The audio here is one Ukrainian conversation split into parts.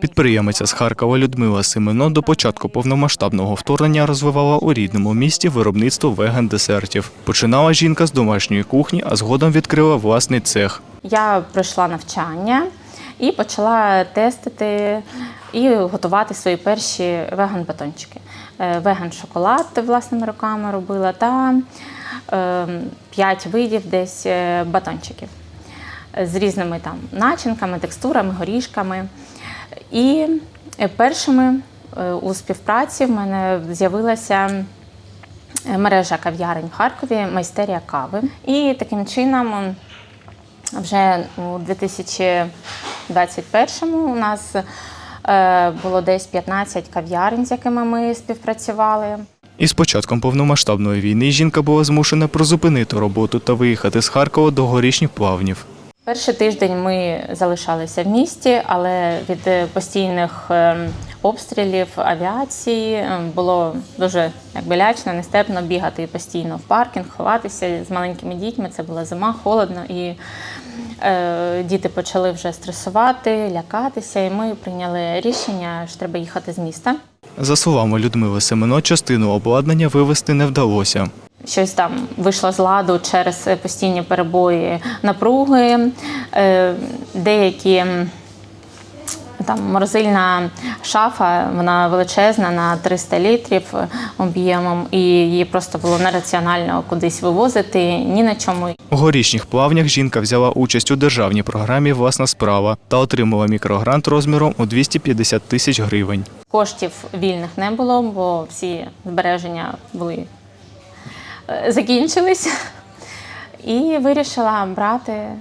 Підприємиця з Харкова Людмила Семено до початку повномасштабного вторгнення розвивала у рідному місті виробництво веган-десертів. Починала жінка з домашньої кухні, а згодом відкрила власний цех. Я пройшла навчання і почала тестити і готувати свої перші веган-батончики. Е, Веган-шоколад власними руками робила та е, п'ять видів десь е, батончиків з різними там начинками, текстурами, горішками. І е, першими е, у співпраці в мене з'явилася е, мережа кав'ярень в Харкові, майстерія кави. І таким чином вже у 2021 у нас було десь 15 кав'ярень, з якими ми співпрацювали. І з початком повномасштабної війни жінка була змушена призупинити роботу та виїхати з Харкова до горішніх плавнів. Перший тиждень ми залишалися в місті, але від е, постійних е, обстрілів авіації е, було дуже якби лячно, нестерпно бігати постійно в паркінг, ховатися з маленькими дітьми. Це була зима, холодно, і діти почали вже стресувати, лякатися. І ми прийняли рішення, що треба їхати з міста. За словами Людмили Семено, частину обладнання вивезти не вдалося. Щось там вийшло з ладу через постійні перебої напруги, е, деякі там морозильна шафа, вона величезна на 300 літрів об'ємом, і її просто було нераціонально кудись вивозити ні на чому. У горішніх плавнях жінка взяла участь у державній програмі Власна справа та отримала мікрогрант розміром у 250 тисяч гривень. Коштів вільних не було, бо всі збереження були е, закінчились. І вирішила брати, е,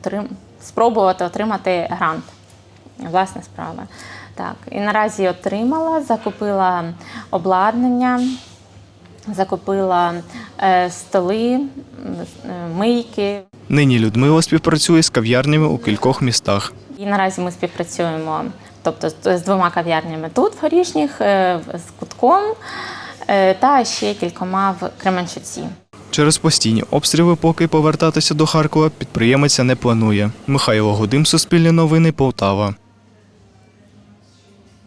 отрим- спробувати отримати грант. Власна справа. Так, і наразі отримала, закупила обладнання, закупила е, столи, е, мийки. Нині Людмила співпрацює з кав'ярнями у кількох містах. І наразі ми співпрацюємо тобто, з- двома кав'ярнями тут, в Горішніх, е, з кутком е, та ще кількома в Кременчуці. Через постійні обстріли, поки повертатися до Харкова, підприємиця не планує. Михайло Гудим, Суспільне новини, Полтава.